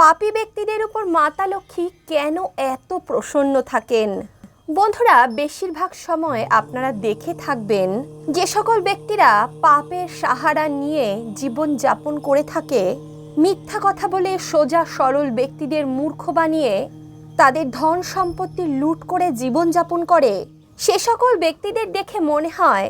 পাপী ব্যক্তিদের উপর মাতা লক্ষ্মী কেন এত প্রসন্ন থাকেন? বন্ধুরা, বেশিরভাগ সময় আপনারা দেখে থাকবেন, যে সকল ব্যক্তিরা পাপের সাহারা নিয়ে জীবন যাপন করে থাকে, মিথ্যা কথা বলে সোজা সরল ব্যক্তিদের মূর্খ বানিয়ে তাদের ধন সম্পত্তি লুট করে জীবন যাপন করে। সে সকল ব্যক্তিদের দেখে মনে হয়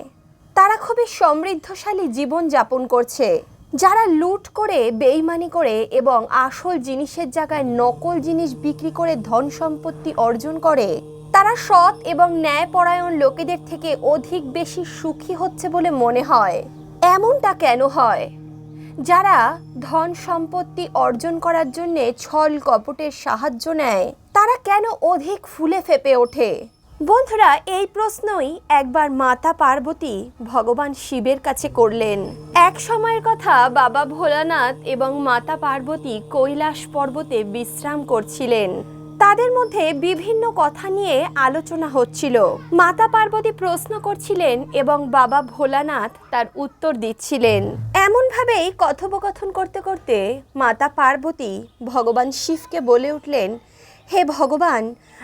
তারা খুবই সমৃদ্ধশালী জীবন যাপন করছে। যারা লুট করে, বেইমানি করে এবং আসল জিনিসের জায়গায় নকল জিনিস বিক্রি করে ধন সম্পত্তি অর্জন করে, তারা সৎ এবং ন্যায়পরায়ণ লোকেদের থেকে অধিক বেশি সুখী হচ্ছে বলে মনে হয়। এমনটা কেন হয়? যারা ধন সম্পত্তি অর্জন করার জন্যে ছল কপটের সাহায্য নেয়, তারা কেন অধিক ফুলে ফেপে ওঠে? বন্ধুরা, এই প্রশ্নই একবার মাতা পার্বতী ভগবান শিবের কাছে করলেন। এক সময়ের কথা বাবা ভোলানাথ এবং মাতা পার্বতী কৈলাস পর্বতে বিশ্রাম করছিলেন। তাদের মধ্যে বিভিন্ন কথা নিয়ে আলোচনা হচ্ছিল। মাতা পার্বতী প্রশ্ন করছিলেন এবং বাবা ভোলানাথ তার উত্তর দিচ্ছিলেন। এমনভাবেই কথোপকথন করতে করতে মাতা পার্বতী ভগবান শিবকে বলে উঠলেন, হে ভগবান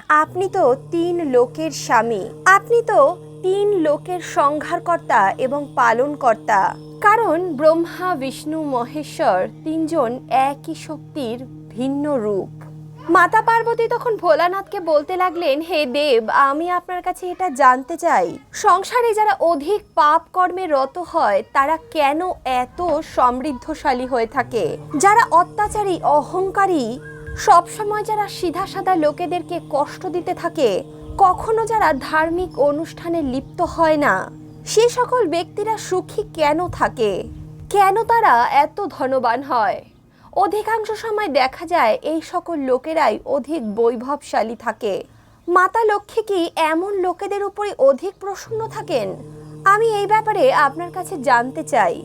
আপনি তো তিন লোকের স্বামী। আপনি তো তিন লোকের সংহারকর্তা এবং পালনকর্তা। কারণ ব্রহ্মা, বিষ্ণু, মহেশ্বর তিনজন একই শক্তির ভিন্ন রূপ। মাতা পার্বতী তখন ভোলানাথকে বলতে লাগলেন, হে দেব, আমি আপনার কাছে এটা জানতে চাই। সংসারে যারা অধিক পাপ কর্মে রত হয়, তারা কেন এত সমৃদ্ধশালী হয়ে থাকে? যারা অত্যাচারী, অহংকারী সবসময় যারা সিধা সাদা লোকেদেরকে কষ্ট দিতে থাকে, কখনো যারা ধার্মিক অনুষ্ঠানে লিপ্ত হয় না, সে সকল ব্যক্তিরা সুখী কেন থাকে? কেন তারা এত ধনবান হয়? অধিকাংশ সময় দেখা যায় এই সকল লোকেরাই অধিক বৈভবশালী থাকে। মাতা লক্ষ্মী কি এমন লোকেদের উপরে অধিক প্রসন্ন থাকেন? আমি এই ব্যাপারে আপনার কাছে জানতে চাই।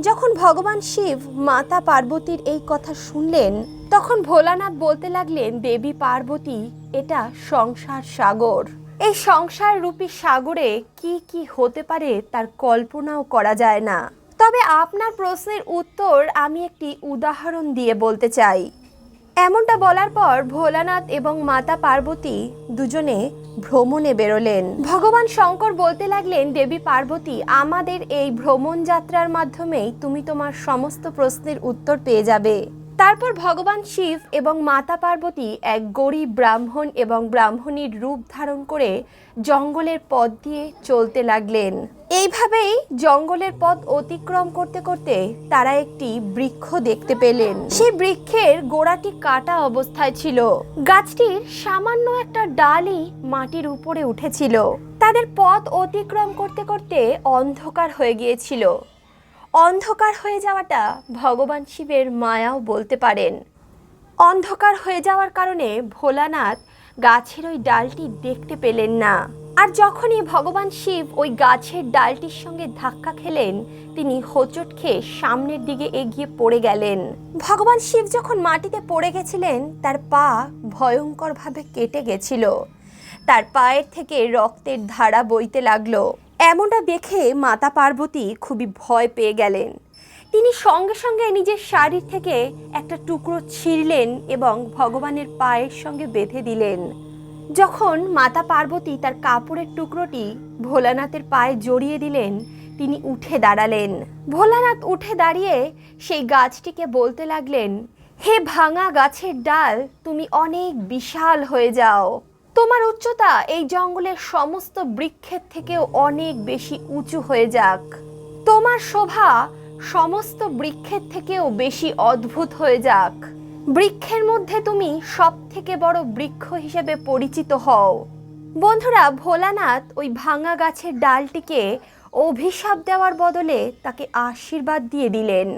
যখন ভগবান শিব মাতা পার্বতীর এই কথা শুনলেন তখন ভোলানাথ বলতে লাগলেন, দেবী পার্বতী, এটা সংসার সাগর। এই সংসার রূপী সাগরে কি কি হতে পারে তার কল্পনাও করা যায় না। তবে আপনার প্রশ্নের উত্তর আমি একটি উদাহরণ দিয়ে বলতে চাই। এমনটা বলার পর ভোলানাথ এবং মাতা পার্বতী দুজনে ভ্রমণে বেরোলেন। ভগবান শঙ্কর বলতে লাগলেন, দেবী পার্বতী, আমাদের এই ভ্রমণ যাত্রার মাধ্যমেই তুমি তোমার সমস্ত প্রশ্নের উত্তর পেয়ে যাবে। তারপর ভগবান শিব এবং মাতা পার্বতী এক গরিব ব্রাহ্মণ এবং ব্রাহ্মণীর রূপ ধারণ করে জঙ্গলের পথ দিয়ে চলতে লাগলেন। এইভাবেই জঙ্গলের পথ অতিক্রম করতে করতে তারা একটি বৃক্ষ দেখতে পেলেন। সেই বৃক্ষের গোড়াটি কাটা অবস্থায় ছিল। গাছটির সামান্য একটা ডালই মাটির উপরে উঠেছিল। তাদের পথ অতিক্রম করতে করতে অন্ধকার হয়ে গিয়েছিল। অন্ধকার হয়ে যাওয়াটা ভগবান শিবের মায়াও বলতে পারেন। অন্ধকার হয়ে যাওয়ার কারণে ভোলানাথ গাছের ওই ডালটি দেখতে পেলেন না। আর যখনই ভগবান শিব ওই গাছের ডালটির সঙ্গে ধাক্কা খেলেন, তিনি হোঁচট খেয়ে সামনের দিকে এগিয়ে পড়ে গেলেন। ভগবান শিব যখন মাটিতে পড়ে গেছিলেন, তার পা ভয়ঙ্করভাবে কেটে গেছিল। তার পায়ের থেকে রক্তের ধারা বইতে লাগল। এমনটা দেখে মাতা পার্বতী খুবই ভয় পেয়ে গেলেন। তিনি সঙ্গে সঙ্গে নিজের শাড়ির থেকে একটা টুকরো ছিঁড়লেন এবং ভগবানের পায়ের সঙ্গে বেঁধে দিলেন। যখন মাতা পার্বতী তার কাপড়ের টুকরোটি ভোলানাথের পায়ে জড়িয়ে দিলেন, তিনি উঠে দাঁড়ালেন। ভোলানাথ উঠে দাঁড়িয়ে সেই গাছটিকে বলতে লাগলেন, হে ভাঙা গাছের ডাল, তুমি অনেক বিশাল হয়ে যাও। তোমার উচ্চতা এই জঙ্গলের সমস্ত বৃক্ষের থেকেও অনেক বেশি উঁচু হয়ে যাক। তোমার শোভা সমস্ত বৃক্ষের থেকেও বেশি অদ্ভুত হয়ে যাক। বৃক্ষের মধ্যে তুমি সব থেকে বড় বৃক্ষ হিসেবে পরিচিত হও। বন্ধুরা, ভোলানাথ ওই ভাঙা গাছের ডালটিকে অভিশাপ দেওয়ার বদলে তাকে আশীর্বাদ দিয়ে দিলেন।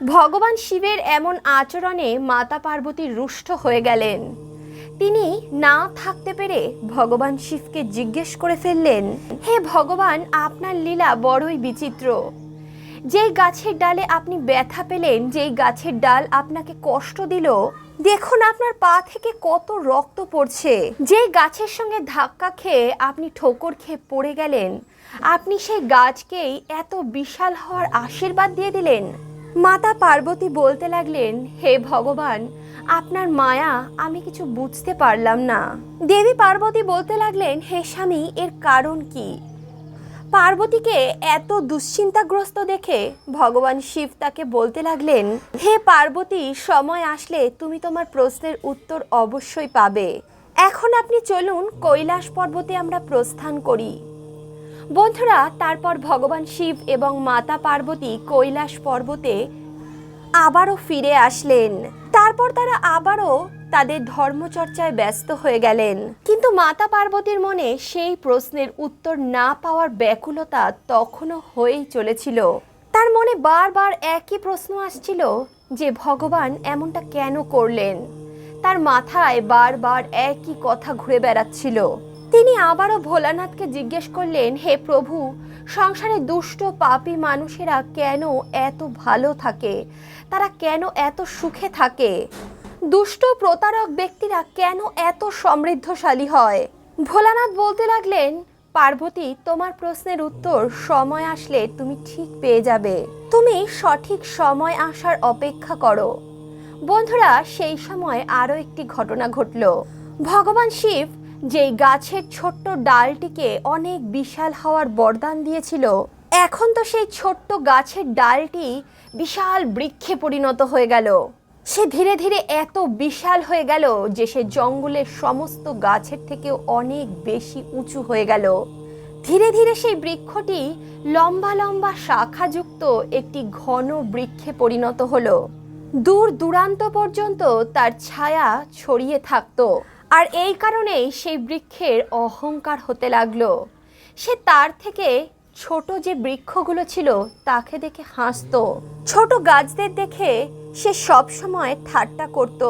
ভগবান শিবের এমন আচরণে মাতা পার্বতী রুষ্ট হয়ে গেলেন। তিনি না থাকতে পেরে ভগবান শিবকে জিজ্ঞেস করে ফেললেন, হে ভগবান, আপনার লীলা বড়ই বিচিত্র। যেই গাছের ডালে আপনি ব্যথা পেলেন, যেই গাছের ডাল আপনাকে কষ্ট দিল, দেখুন আপনার পা থেকে কত রক্ত পড়ছে। যেই গাছের সঙ্গে ধাক্কা খেয়ে আপনি ঠোকর খেয়ে পড়ে গেলেন, আপনি সেই গাছকেই এত বিশাল হওয়ার আশীর্বাদ দিয়ে দিলেন। মাতা পার্বতী বলতে লাগলেন, হে ভগবান, আপনার মায়া আমি কিছু বুঝতে পারলাম না। দেবী পার্বতী বলতে লাগলেন, হে স্বামী, এর কারণ কি? পার্বতীকে এত দুশ্চিন্তাগ্রস্ত দেখে ভগবান শিব তাকে বলতে লাগলেন, হে পার্বতী, সময় আসলে তুমি তোমার প্রশ্নের উত্তর অবশ্যই পাবে। এখন আপনি চলুন কৈলাস পর্বতে আমরা প্রস্থান করি। বন্ধুরা, তারপর ভগবান শিব এবং মাতা পার্বতী কৈলাস পর্বতে আবারও ফিরে আসলেন। তারপর তারা আবারও তাদের ধর্মচর্চায় ব্যস্ত হয়ে গেলেন। কিন্তু মাতা পার্বতীর মনে সেই প্রশ্নের উত্তর না পাওয়ার ব্যাকুলতা তখনও হয়েই চলেছিল। তার মনে বারবার একই প্রশ্ন আসছিল যে ভগবান এমনটা কেন করলেন? তার মাথায় বারবার একই কথা ঘুরে বেড়াচ্ছিল। তিনি আবারও ভোলানাথকে জিজ্ঞেস করলেন, হে প্রভু, সংসারে দুষ্ট, পাপী মানুষেরা কেন এত ভালো থাকে? তারা কেন এত সুখে থাকে? দুষ্ট, প্রতারক ব্যক্তিরা কেন এত সমৃদ্ধশালী হয়? ভোলানাথ বলতে লাগলেন, পার্বতী, তোমার প্রশ্নের উত্তর সময় আসলে তুমি ঠিক পেয়ে যাবে। তুমি সঠিক সময় আসার অপেক্ষা করো। বন্ধুরা, সেই সময় আরও একটি ঘটনা ঘটল। ভগবান শিব যেই গাছের ছোট্ট ডালটিকে অনেক বিশাল হওয়ার বরদান দিয়েছিল, এখন তো সেই ছোট্ট গাছের ডালটি বিশাল বৃক্ষে পরিণত হয়ে গেল। সে ধীরে ধীরে এত বিশাল হয়ে গেল যে সে জঙ্গলের সমস্ত গাছের থেকেও অনেক বেশি উঁচু হয়ে গেল। ধীরে ধীরে সেই বৃক্ষটি লম্বা লম্বা শাখাযুক্ত একটি ঘন বৃক্ষে পরিণত হলো। দূর দূরান্ত পর্যন্ত তার ছায়া ছড়িয়ে থাকতো। আর এই কারণেই সেই বৃক্ষের অহংকার হতে লাগল। সে তার থেকে ছোট যে বৃক্ষগুলো ছিল, তাকে দেখে হাসতো। ছোট গাছদের দেখে সে সব সময় ঠাট্টা করত,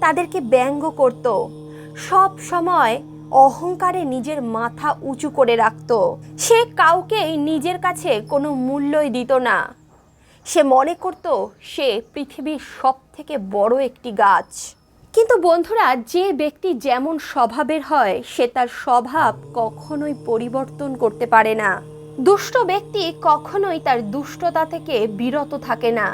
তাদেরকে ব্যঙ্গ করত। সব সময় অহংকারে নিজের মাথা উঁচু করে রাখত। সে কাউকেই নিজের কাছে কোনো মূল্যই দিত না। সে মনে করত, সে পৃথিবীর সব থেকে বড় একটি গাছ। কিন্তু বন্ধুরা, যে ব্যক্তি যেমন স্বভাবের হয়, সে তার স্বভাব কখনোই পরিবর্তন করতে পারে না। দুষ্ট ব্যক্তি কখনোই তার দুষ্টতা থেকে বিরত থাকে না।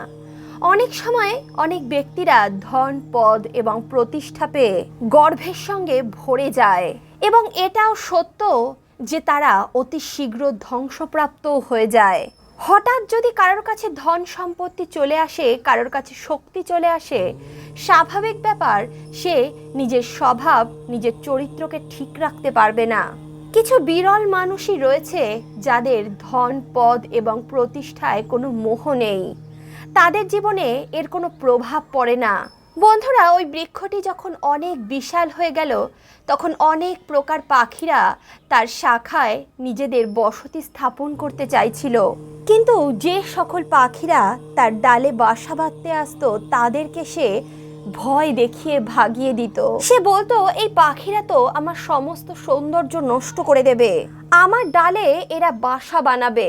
অনেক সময় অনেক ব্যক্তিরা ধন, পদ এবং প্রতিষ্ঠা পেয়ে গর্ভের সঙ্গে ভরে যায় এবং এটাও সত্য যে তারা অতি শীঘ্র ধ্বংসপ্রাপ্ত হয়ে যায়। হঠাৎ যদি কারোর কাছে ধন সম্পত্তি চলে আসে, কারোর কাছে শক্তি চলে আসে, স্বাভাবিক ব্যাপার, সে নিজের স্বভাব, নিজের চরিত্রকে ঠিক রাখতে পারবে না। কিছু বিরল মানুষই রয়েছে যাদের ধন, পদ এবং প্রতিষ্ঠায় কোনো মোহ নেই। তাদের জীবনে এর কোনো প্রভাব পড়ে না। বন্ধুরা, ওই বৃক্ষটি যখন অনেক বিশাল হয়ে গেল, তখন অনেক প্রকার পাখিরা তার শাখায় নিজেদের বসতি স্থাপন করতে চাইছিল। কিন্তু যে সকল পাখিরা তার ডালে বাসা বাঁধতে আসতো, তাদেরকে সে ভয় দেখিয়ে ভাগিয়ে দিত। সে বলতো, এই পাখিরা তো আমার সমস্ত সৌন্দর্য নষ্ট করে দেবে। আমার ডালে এরা বাসা বানাবে।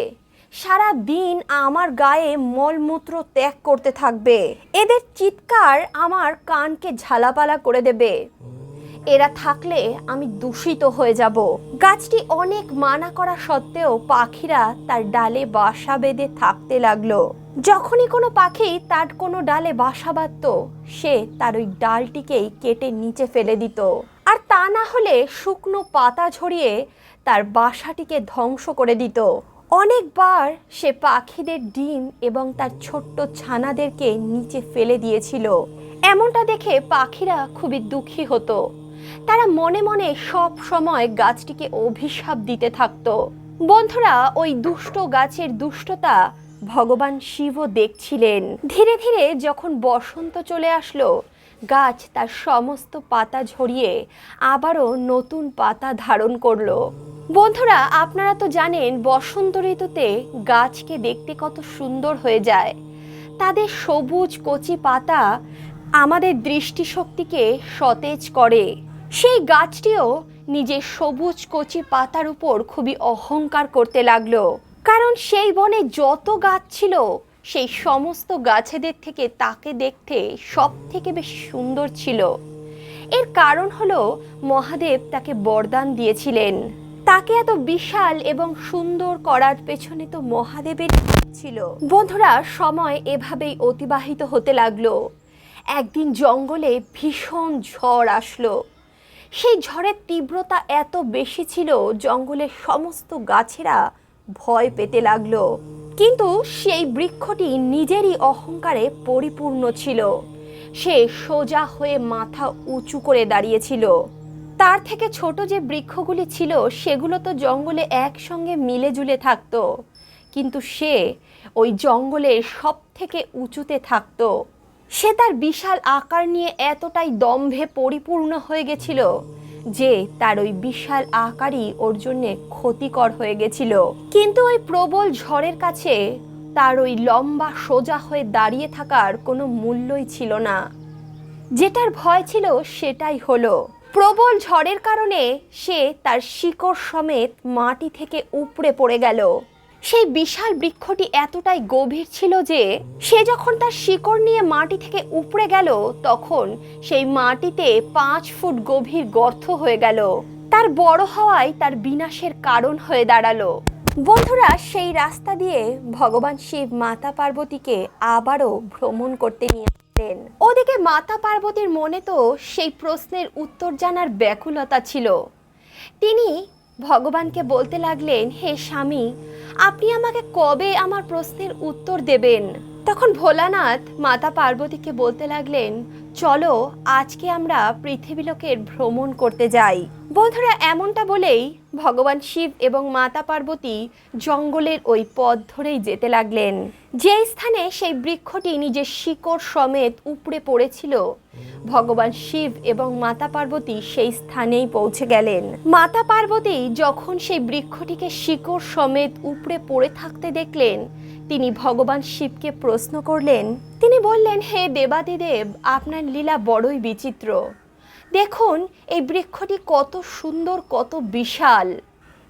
সারা দিন আমার গায়ে মলমূত্র ত্যাগ করতে থাকবে। এদের চিৎকার আমার কানকে ঝালাপালা করে দেবে। এরা থাকলে আমি দূষিত হয়ে যাব। গাছটি অনেক মানা করা সত্ত্বেও পাখিরা তার ডালে বাসা বেঁধে থাকতে লাগল। যখনই কোনো পাখি তার কোনো ডালে বাসা বাঁধত, সে তার ওই ডালটিকেই কেটে নিচে ফেলে দিত। আর তা না হলে শুকনো পাতা ঝরিয়ে তার বাসাটিকে ধ্বংস করে দিত। অনেকবার সে পাখিদের ডিম এবং তার ছোট্ট ছানাদেরকে নিচে ফেলে দিয়েছিল। এমনটা দেখে পাখিরা খুবই দুঃখী হতো। তারা মনে মনে সব সময় গাছটিকে অভিশাপ দিতে থাকতো। বন্ধুরা, ওই দুষ্ট গাছের দুষ্টতা ভগবান শিবও দেখছিলেন। ধীরে ধীরে যখন বসন্ত চলে আসলো গাছ তার সমস্ত পাতা ঝরিয়ে আবারও নতুন পাতা ধারণ করল। বন্ধুরা, আপনারা তো জানেন, বসন্ত ঋতুতে গাছকে দেখতে কত সুন্দর হয়ে যায়। তাদের সবুজ, কচি পাতা আমাদের দৃষ্টিশক্তিকে সতেজ করে। সেই গাছটিও নিজের সবুজ, কচি পাতার উপর খুবই অহংকার করতে লাগল। কারণ সেই বনে যত গাছ ছিল সেই সমস্ত গাছেদের থেকে তাকে দেখতে সব থেকে বেশি সুন্দর ছিল। এর কারণ হলো মহাদেব তাকে বরদান দিয়েছিলেন। তাকে এত বিশাল এবং সুন্দর করার পেছনে তো মহাদেবের ছিল। বন্ধুরা, সময় এভাবেই অতিবাহিত হতে লাগল। একদিন জঙ্গলে ভীষণ ঝড় আসলো। সেই ঝড়ের তীব্রতা এত বেশি ছিল, জঙ্গলের সমস্ত গাছেরা ভয় পেতে লাগল। কিন্তু সেই বৃক্ষটি নিজেরই অহংকারে পরিপূর্ণ ছিল। সে সোজা হয়ে মাথা উঁচু করে দাঁড়িয়েছিল। তার থেকে ছোট যে বৃক্ষগুলি ছিল, সেগুলো তো জঙ্গলে একসঙ্গে মিলে জুলে থাকতো। কিন্তু সে ওই জঙ্গলের সব থেকে উঁচুতে থাকত। সে তার বিশাল আকার নিয়ে এতটাই দম্ভে পরিপূর্ণ হয়ে গেছিল যে তার ওই বিশাল আকারই ওর জন্যে ক্ষতিকর হয়ে গেছিল। কিন্তু ওই প্রবল ঝড়ের কাছে তার ওই লম্বা সোজা হয়ে দাঁড়িয়ে থাকার কোনো মূল্যই ছিল না। যেটার ভয় ছিল সেটাই হলো। প্রবল ঝড়ের কারণে সে তার শিকড় সমেত মাটি থেকে উপড়ে পড়ে গেল। সেই বিশাল বৃক্ষটি এতটাই গভীর ছিল যে সে যখন তার শিকড় নিয়ে মাটি থেকে উপড়ে গেল, তখন সেই মাটিতে পাঁচ ফুট গভীর গর্ত হয়ে গেল। তার বড় হওয়ায় তার বিনাশের কারণ হয়ে দাঁড়াল। বন্ধুরা, সেই রাস্তা দিয়ে ভগবান শিব মাতা পার্বতীকে আবারও ভ্রমণ করতে নিয়ে আসলেন ওদিকে মাতা পার্বতীর মনে তো সেই প্রশ্নের উত্তর জানার ব্যাকুলতা ছিল। তিনি ভগবানকে বলতে লাগলেন, হে স্বামী, আপনি আমাকে কবে আমার প্রশ্নের উত্তর দেবেন? তখন ভোলানাথ মাতা পার্বতীকে বলতে লাগলেন, চলো, আজকে আমরা পৃথিবীলোকের ভ্রমণ করতে যাই। বন্ধুরা, এমনটা বলেই ভগবান শিব এবং মাতা পার্বতী জঙ্গলের ওই পথ ধরেই যেতে লাগলেন। যে স্থানে সেই বৃক্ষটি নিজের শিকড় সমেত উপড়ে পড়েছিল, ভগবান শিব এবং মাতা পার্বতী সেই স্থানেই পৌঁছে গেলেন। মাতা পার্বতী যখন সেই বৃক্ষটিকে শিকড় সমেত উপড়ে পড়ে থাকতে দেখলেন, তিনি ভগবান শিবকে প্রশ্ন করলেন। তিনি বললেন, হে দেবাদিদেব, আপনার লীলা বড়ই বিচিত্র। দেখুন, এই বৃক্ষটি কত সুন্দর, কত বিশাল।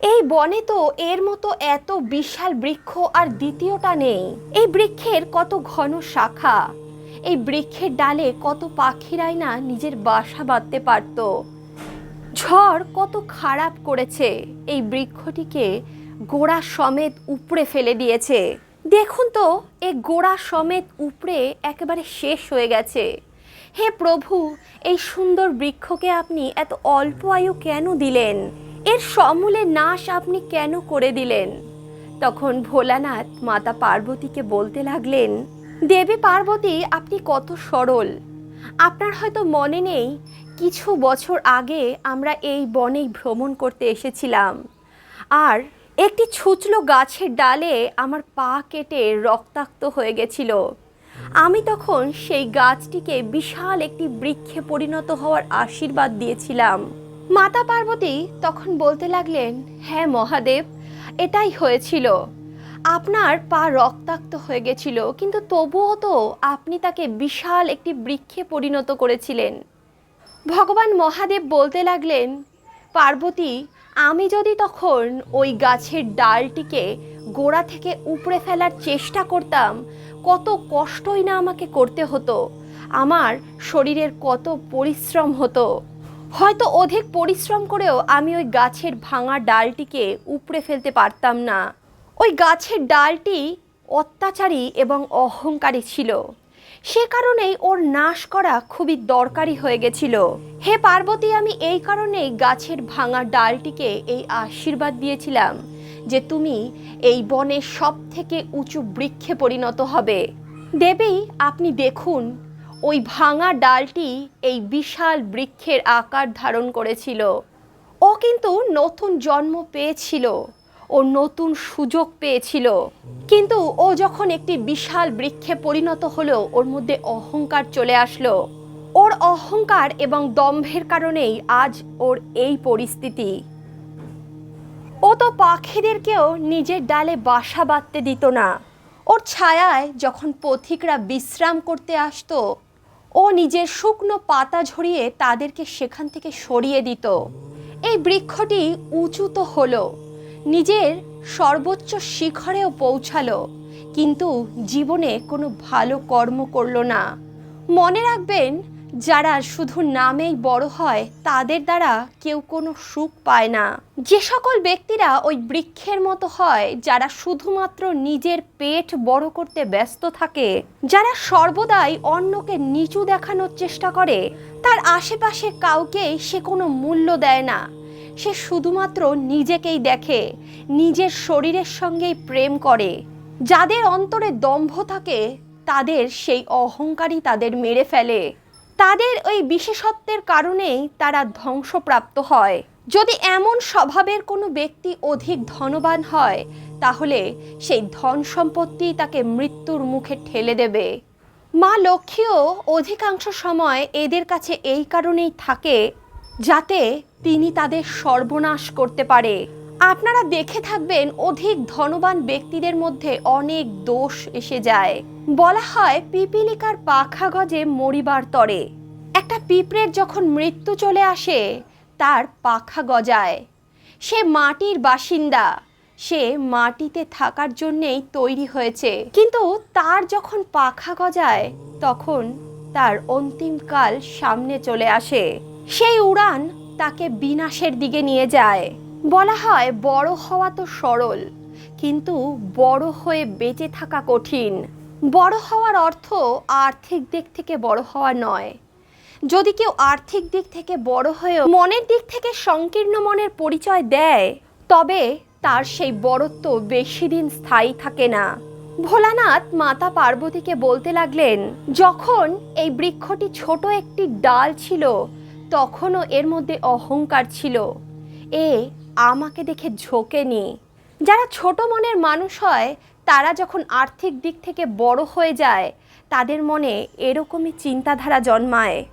এই বনে তো এর মতো এত বিশাল বৃক্ষ আর দ্বিতীয়টা নেই। এই বৃক্ষের কত ঘন শাখা। এই বৃক্ষের ডালে কত পাখিরাই না নিজের বাসা বাঁধতে পারত। ঝড় কত খারাপ করেছে। এই বৃক্ষটিকে গোড়া সমেত উপড়ে ফেলে দিয়েছে। দেখুন তো এই গোড়া সমেত উপড়ে একেবারে শেষ হয়ে গেছে। হে প্রভু, এই সুন্দর বৃক্ষকে আপনি এত অল্প আয়ু কেন দিলেন? এর সমূলে নাশ আপনি কেন করে দিলেন? তখন ভোলানাথ মাতা পার্বতীকে বলতে লাগলেন, দেবী পার্বতী, আপনি কত সরল। আপনার হয়তো মনে নেই, কিছু বছর আগে আমরা এই বনেই ভ্রমণ করতে এসেছিলাম। আর একটি ছুচলো গাছের ডালে আমার পা কেটে রক্তাক্ত হয়ে গেছিল। আমি তখন সেই গাছটিকে বিশাল একটি বৃক্ষে পরিণত হওয়ার আশীর্বাদ দিয়েছিলাম। মাতা পার্বতী তখন বলতে লাগলেন হ্যাঁ মহাদেব, এটাই হয়েছিল। আপনার পা রক্তাক্ত হয়ে গেছিল, কিন্তু তবুও তো আপনি তাকে বিশাল একটি বৃক্ষে পরিণত করেছিলেন। ভগবান মহাদেব বলতে লাগলেন, পার্বতী আমি যদি তখন ওই গাছের ডালটিকে গোড়া থেকে উপড়ে ফেলার চেষ্টা করতাম, কত কষ্টই না আমাকে করতে হতো। আমার শরীরের কত পরিশ্রম হতো। হয়তো অধিক পরিশ্রম করেও আমি ওই গাছের ভাঙা ডালটিকে উপড়ে ফেলতে পারতাম না। ওই গাছের ডালটি অত্যাচারী এবং অহংকারী ছিল। সে কারণেই ওর নাশ করা খুবই দরকারি হয়ে গেছিল। হে পার্বতী, আমি এই কারণেই গাছের ভাঙা ডালটিকে এই আশীর্বাদ দিয়েছিলাম যে তুমি এই বনের সব থেকে উঁচু বৃক্ষে পরিণত হবে। দেবী, আপনি দেখুন, ওই ভাঙা ডালটি এই বিশাল বৃক্ষের আকার ধারণ করেছিল। ও কিন্তু নতুন জন্ম পেয়েছিল। ও নতুন সুযোগ পেয়েছিল। কিন্তু ও যখন একটি বিশাল বৃক্ষে পরিণত হলো, ওর মধ্যে অহংকার চলে আসলো। ওর অহংকার এবং দম্ভের কারণেই আজ ওর এই পরিস্থিতি। ও তো পাখিদেরকেও নিজের ডালে বাসা বাঁধতে দিত না। ওর ছায়ায় যখন পথিকরা বিশ্রাম করতে আসতো, ও নিজের শুকনো পাতা ঝরিয়ে তাদেরকে সেখান থেকে সরিয়ে দিত। এই বৃক্ষটি উঁচু তো হলো। নিজের সর্বোচ্চ শিখরেও পৌঁছালো, কিন্তু জীবনে কোনো ভালো কর্ম করল না। মনে রাখবেন, যারা শুধু নামেই বড় হয়, তাদের দ্বারা কেউ কোনো সুখ পায় না। যে সকল ব্যক্তিরা ওই বৃক্ষের মতো হয়, যারা শুধুমাত্র নিজের পেট বড় করতে ব্যস্ত থাকে, যারা সর্বদাই অন্যকে নিচু দেখানোর চেষ্টা করে, তার আশেপাশে কাউকে সে কোনো মূল্য দেয় না। সে শুধুমাত্র নিজেকেই দেখে, নিজের শরীরের সঙ্গেই প্রেম করে। যাদের অন্তরে দম্ভ থাকে, তাদের সেই অহংকারই তাদের মেরে ফেলে। তাদের ওই বিশেষত্বের কারণেই তারা ধ্বংসপ্রাপ্ত হয়। যদি এমন স্বভাবের কোনো ব্যক্তি অধিক ধনবান হয়, তাহলে সেই ধন সম্পত্তি তাকে মৃত্যুর মুখে ঠেলে দেবে। মা লক্ষ্মীও অধিকাংশ সময় এদের কাছে এই কারণেই থাকে, যাতে তিনি তাদের সর্বনাশ করতে পারে। আপনারা দেখে থাকবেন অধিক ধনবান ব্যক্তিদের মধ্যে অনেক দোষ এসে যায়। বলা হয় পিপিলিকার পাখা গজে মরিবার তরে। একটা পিঁপড়ের যখন মৃত্যু চলে আসে, তার পাখা গজায়। সে মাটির বাসিন্দা। সে মাটিতে থাকার জন্যেই তৈরি হয়েছে। কিন্তু তার যখন পাখা গজায়, তখন তার অন্তিমকাল সামনে চলে আসে। সেই উড়ান তাকে বিনাশের দিকে নিয়ে যায়। বলা হয়, বড় হওয়া তো সরল, কিন্তু বড় হয়ে বেঁচে থাকা কঠিন। বড় হওয়ার অর্থ আর্থিক দিক থেকে বড় হওয়া নয়। যদি কেউ আর্থিক দিক থেকে বড় হয়েও মনের দিক থেকে সংকীর্ণ মনের পরিচয় দেয়, তবে তার সেই বড়ত্ব বেশি দিন স্থায়ী থাকে না। ভোলানাথ মাতা পার্বতীকে বলতে লাগলেন, যখন এই বৃক্ষটি ছোট একটি ডাল ছিল তখনও এর মধ্যে অহংকার ছিল। এ আমাকে দেখে ঝোঁকেনি। যারা ছোট মনের মানুষ হয়, তারা যখন আর্থিক দিক থেকে বড় হয়ে যায়, তাদের মনে এরকমই চিন্তাধারা জন্মায়।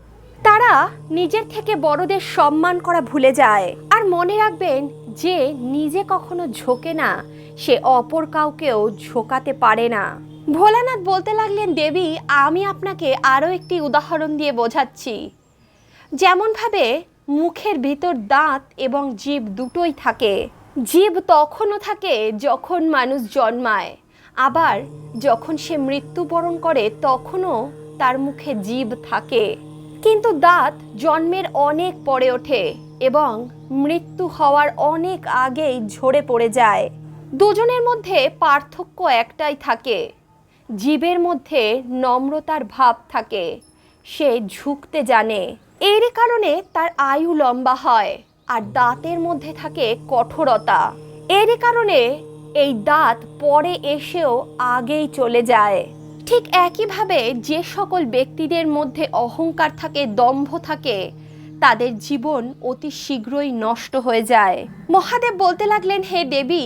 তারা নিজের থেকে বড়দের সম্মান করা ভুলে যায়। আর মনে রাখবেন, যে নিজে কখনো ঝোঁকে না, সে অপর কাউকেও ঝোঁকাতে পারে না। ভোলানাথ বলতে লাগলেন, দেবী, আমি আপনাকে আরও একটি উদাহরণ দিয়ে বোঝাচ্ছি। যেমনভাবে মুখের ভিতর দাঁত এবং জীব দুটোই থাকে। জীব তখনও থাকে যখন মানুষ জন্মায়। আবার যখন সে মৃত্যুবরণ করে, তখনও তার মুখে জীব থাকে। কিন্তু দাঁত জন্মের অনেক পরে ওঠে এবং মৃত্যু হওয়ার অনেক আগেই ঝরে পড়ে যায়। দুজনের মধ্যে পার্থক্য একটাই থাকে। জীবের মধ্যে নম্রতার ভাব থাকে। সে ঝুঁকতে জানে। এর কারণে তার আয়ু লম্বা হয় আর দাঁতের মধ্যে থাকে কঠোরতা। এর কারণে এই দাঁত পরে এসেও আগেই চলে যায়। ঠিক একইভাবে যে সকল ব্যক্তিদের মধ্যে অহংকার থাকে, দম্ভ থাকে, তাদের জীবন অতি শীঘ্রই নষ্ট হয়ে যায়। মহাদেব বলতে লাগলেন, হে দেবী,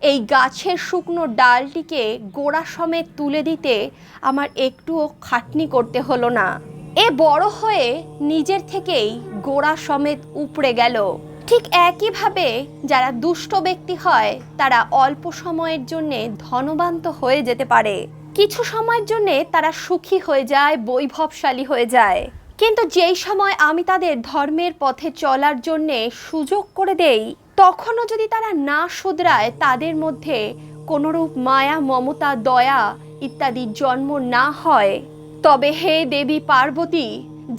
এই গাছের শুকনো ডালটিকে গোড়া সমেত তুলে দিতে আমার একটুও খাটনি করতে হলো না। এ বড় হয়ে নিজের থেকেই গোড়া সমেত উপড়ে গেল। ঠিক একইভাবে যারা দুষ্ট ব্যক্তি হয়, তারা অল্প সময়ের জন্যে ধনবান্ত হয়ে যেতে পারে। কিছু সময়ের জন্যে তারা সুখী হয়ে যায়, বৈভবশালী হয়ে যায়। কিন্তু যেই সময় আমি তাদের ধর্মের পথে চলার জন্যে সুযোগ করে দেই, তখনও যদি তারা না শুধরায়, তাদের মধ্যে কোনোরূপ মায়া, মমতা, দয়া ইত্যাদি জন্ম না হয়। তবে হে দেবী পার্বতী,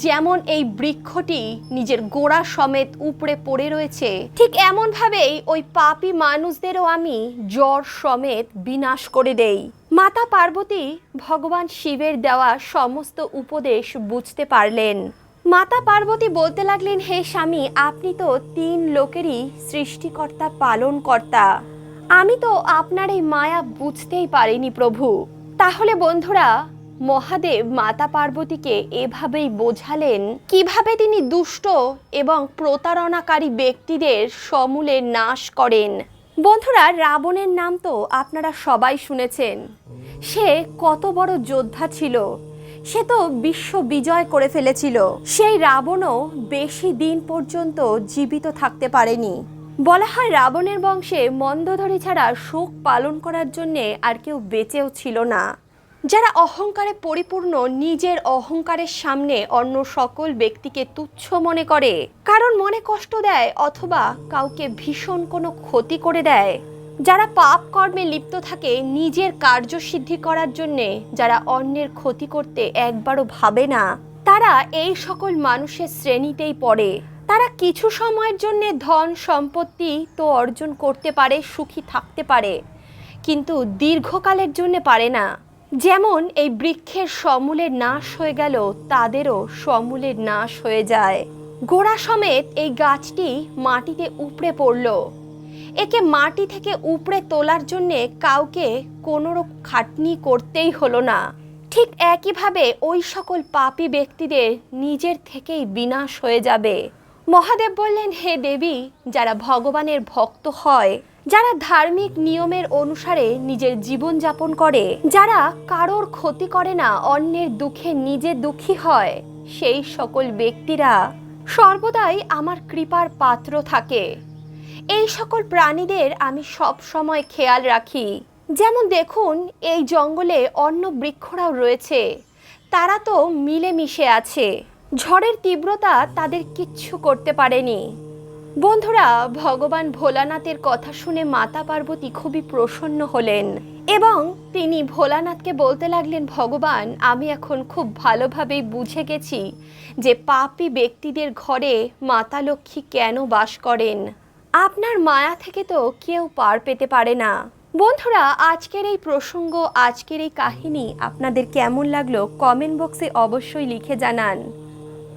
যেমন এই বৃক্ষটি নিজের গোড়া সমেত উপড়ে পড়ে রয়েছে, ঠিক এমনভাবেই ওই পাপি মানুষদেরও আমি জ্বর সমেত বিনাশ করে দেই। মাতা পার্বতী, ভগবান শিবের দেওয়া সমস্ত উপদেশ বুঝতে পারলেন। মাতা পার্বতী বলতে লাগলেন, হে স্বামী, আপনি তো তিন লোকেরই সৃষ্টিকর্তা, পালনকর্তা। আমি তো আপনার এই মায়া বুঝতেই পারিনি প্রভু। তাহলে বন্ধুরা মহাদেব মাতা পার্বতীকে এভাবেই বোঝালেন কীভাবে তিনি দুষ্ট এবং প্রতারণাকারী ব্যক্তিদের সমূলে নাশ করেন। বন্ধুরা, রাবণের নাম তো আপনারা সবাই শুনেছেন। সে কত বড় যোদ্ধা ছিল। সে তো বিশ্ব বিজয় করে ফেলেছিল। সেই রাবণও বেশি দিন পর্যন্ত জীবিত থাকতে পারেনি। বলা হয় রাবণের বংশে মন্দধরি ছাড়া শোক পালন করার জন্যে আর কেউ বেঁচেও ছিল না। যারা অহংকারে পরিপূর্ণ, নিজের অহংকারের সামনে অন্য সকল ব্যক্তিকে তুচ্ছ মনে করে, কারণ মনে কষ্ট দেয় অথবা কাউকে ভীষণ কোনো ক্ষতি করে দেয়। যারা পাপ কর্মে লিপ্ত থাকে, নিজের কার্যসিদ্ধি করার জন্যে যারা অন্যের ক্ষতি করতে একবারও ভাবে না, তারা এই সকল মানুষের শ্রেণীতেই পড়ে। তারা কিছু সময়ের জন্য ধন, সম্পত্তি তো অর্জন করতে পারে, সুখী থাকতে পারে, কিন্তু দীর্ঘকালের জন্য পারে না। যেমন এই বৃক্ষের সমূলের নাশ হয়ে গেল, তাদেরও সমূলের নাশ হয়ে যায়। গোড়া সমেত এই গাছটি মাটিতে উপড়ে পড়ল। একে মাটি থেকে উপড়ে তোলার জন্যে কাউকে কোনোরূপ খাটনি করতেই হলো না। ঠিক একইভাবে ওই সকল পাপী ব্যক্তিদের নিজের থেকেই বিনাশ হয়ে যাবে। মহাদেব বললেন, হে দেবী, যারা ভগবানের ভক্ত হয় যারা ধার্মিক নিয়মের অনুসারে নিজের জীবন যাপন করে, যারা কারোর ক্ষতি করে না, অন্যের দুঃখে নিজে দুঃখী হয়, সেই সকল ব্যক্তিরা সর্বদাই আমার কৃপার পাত্র থাকে। এই সকল প্রাণীদের আমি সব সময় খেয়াল রাখি। যেমন দেখুন, এই জঙ্গলে অন্য বৃক্ষরাও রয়েছে। তারা তো মিলেমিশে আছে। ঝড়ের তীব্রতা তাদের কিচ্ছু করতে পারেনি। বন্ধুরা, ভগবান ভোলানাথের কথা শুনে মাতা পার্বতী খুবই প্রসন্ন হলেন এবং তিনি ভোলানাথকে বলতে লাগলেন, ভগবান, আমি এখন খুব ভালোভাবেই বুঝে গেছি যে পাপি ব্যক্তিদের ঘরে মাতা লক্ষ্মী কেন বাস করেন। আপনার মায়া থেকে তো কেউ পার পেতে পারে না। বন্ধুরা, আজকের এই প্রসঙ্গ, আজকের এই কাহিনী আপনাদের কেমন লাগল, কমেন্ট বক্সে অবশ্যই লিখে জানান।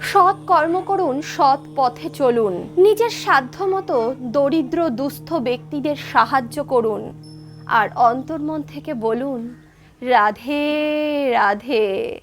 সৎ কর্ম করুন, সৎ পথে চলুন। নিজের সাধ্য মতো দরিদ্র, দুস্থ ব্যক্তিদের সাহায্য করুন। আর অন্তর্মন থেকে বলুন, রাধে রাধে।